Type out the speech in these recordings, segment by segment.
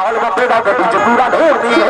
माल का पेड़ा कभी जबूरा ढोर दी है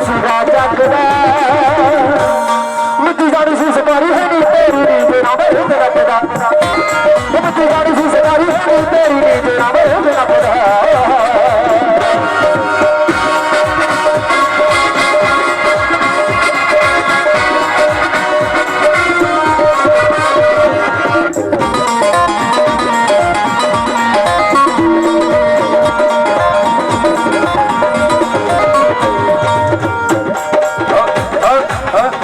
ਸੀਗਾ ਜੱਗ ਦਾ ਮਿੱਟੀ ਗਾੜੀ ਸੀ ਸਵਾਰੀ ਹੈ ਨੀ, ਤੇਰੀ ਨੀ ਤੇਰਾ ਵਰਦ ਰੱਬ ਦਾ ਮਿੱਟੀ ਗਾੜੀ ਸੀ ਸਵਾਰੀ ਹੈ ਨੀ, ਤੇਰੀ ਨੀ ਤੇਰਾ ਵਰਦ ਰੱਬ ਦਾ 啊？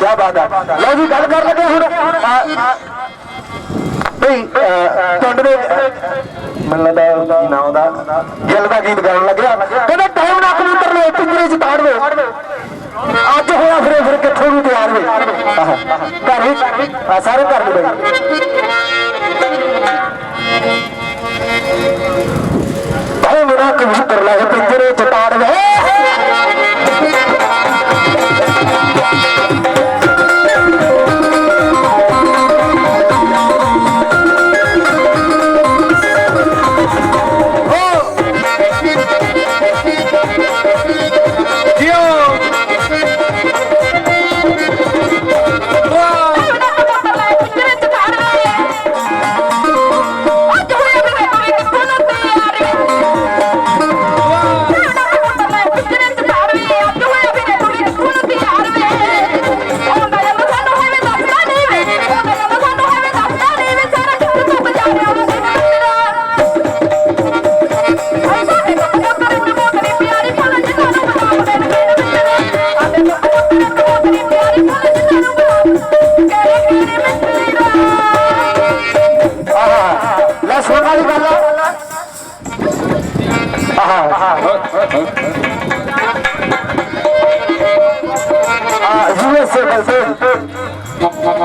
ਕੀ ਬਾਤ ਹੈ। ਲਓ ਜੀ, ਗੱਲ ਕਰ ਲੱਗੇ ਹੁਣ। ਭਈ ਟੁੰਡ ਦੇ ਮੈਨੂੰ ਲੱਗਦਾ ਨਾਮ ਦਾ ਗਿੱਲ ਦਾ ਗੀਤ ਗਾਉਣ ਲੱਗਿਆ। ਕਹਿੰਦਾ ਟਾਈਮ ਨਾ ਕਬੂਤਰ ਨੂੰ ਪਿੰਜਰੇ ਚ ਤਾੜ ਦੇ ਅੱਜ ਹੋਇਆ ਫਿਰ ਫਿਰ ਕਿੱਥੋਂ ਨੂੰ ਤਿਆਰ ਵੇ ਆਹ, ਘਰ ਹੀ ਸਾਰੇ ਘਰ ਦੇ ਬਈ। ਉਹ ਮੇਰਾ ਕਬੂਤਰ ਲੱਗ ਪਿੰਜਰੇ ਚ ਤਾੜ ਵੇ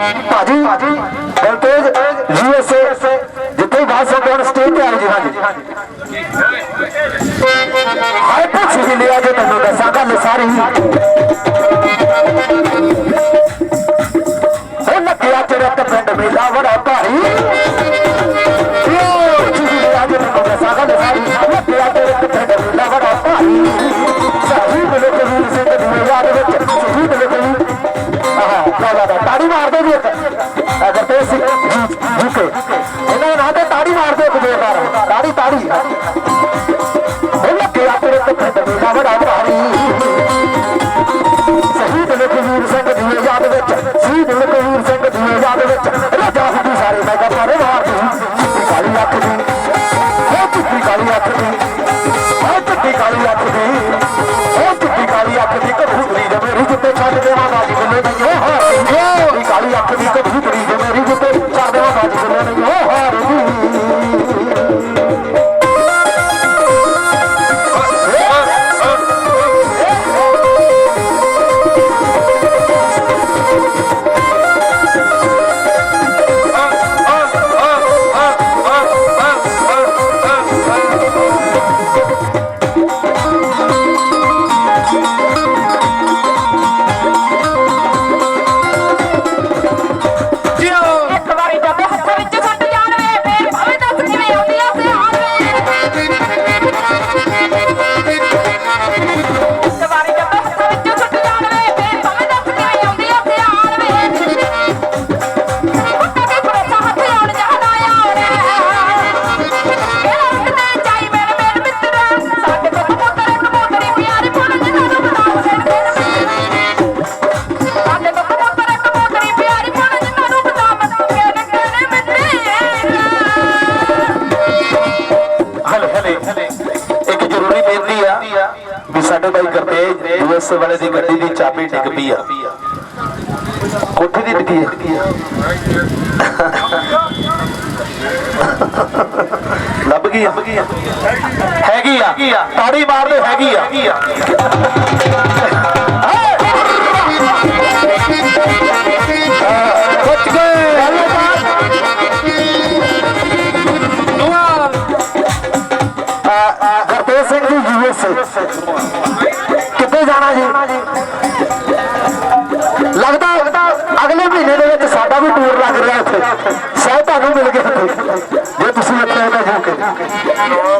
ਭਾਜੀ, ਬਲਤੇਜ ਜੀਐਸਏ ਜਿੱਥੇ ਬਾਸ ਕੋਣ ਸਟੇਜ ਤੇ ਆਓ ਜੀ, ਹਾਂਜੀ। ਹਾਈ ਪੁੱਛ ਲਿਆ ਜੇ ਤੁਹਾਨੂੰ ਦੱਸਾਂਗਾ ਸਾਰੀ। 打理打理。打理打理 ਉਸ ਵਾਲੇ ਦੀ ਗੱਡੀ ਦੀ ਚਾਬੀ ਡਿੱਗ ਪਈ ਆ। ਕੋਠੀ ਦੀ ਡਿੱਗੀ ਲੱਭ ਗਈ ਹੈਗੀ ਆ। ਤਾੜੀ ਮਾਰਦੇ ਹੈਗੀ ਆ। Lord.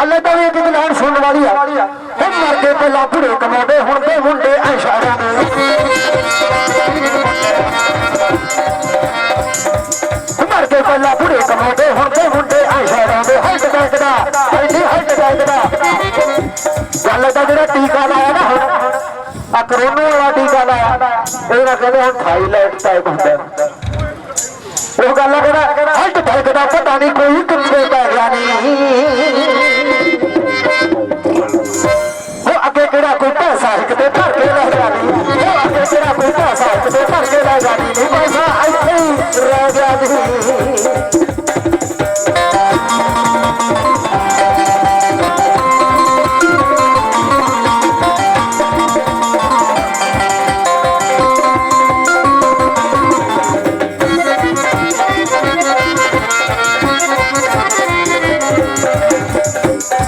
ਗੱਲ ਤਾਂ ਵੀ ਇਹਦੀ ਜਨਾਨ ਸੁਣਨ ਵਾਲੀ ਆ। ਹੁਣ ਮਰਦੇ ਤੇ ਲਾਭੜੇ ਕਮਾਉਂਦੇ, ਹੁਣ ਦੇ ਮੁੰਡੇ ਐਸ਼ਾਰਾਂ ਦੇ। ਮਰਦੇ ਤੇ ਲਾਭੜੇ ਕਮਾਉਂਦੇ, ਹੁਣ ਦੇ ਮੁੰਡੇ ਐਸ਼ਾਰਾਂ ਦੇ। ਹੱਟ ਬੈਂਕਦਾ ਐਡੀ ਹੱਟ ਬੈਂਕਦਾ ਗੱਲ ਤਾਂ ਜਿਹੜਾ ਟੀਕਾ ਲਾਇਆ ਨਾ ਹੁਣ ਆ ਕਰੋਨਾ ਵਾਲਾ ਟੀਕਾ ਲਾਇਆ ਇਹਨਾਂ ਕਹਿੰਦੇ ਹੁਣ ਥਾਈਲੈਂਡ ਟਾਈਪ ਹੁੰਦਾ। ਉਹ ਗੱਲ ਕਹਿੰਦਾ, ਹੱਟ ਬੈਂਕਦਾ ਪਤਾ ਨਹੀਂ ਕੋਈ ਕਿੱਥੇ ਬੈਂਕ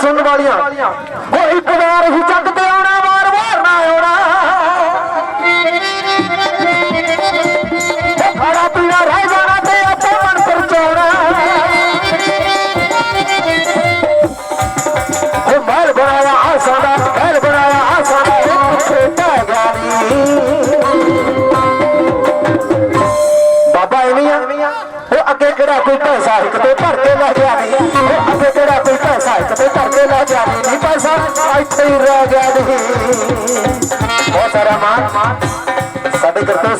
ਸੁਣਨ ਵਾਲੀਆਂ। ਉਹ ਇੱਕ ਵਾਰ ਹੀ ਚੱਕ ਤੇ ਆਉਣ मोहतरमा सभी करते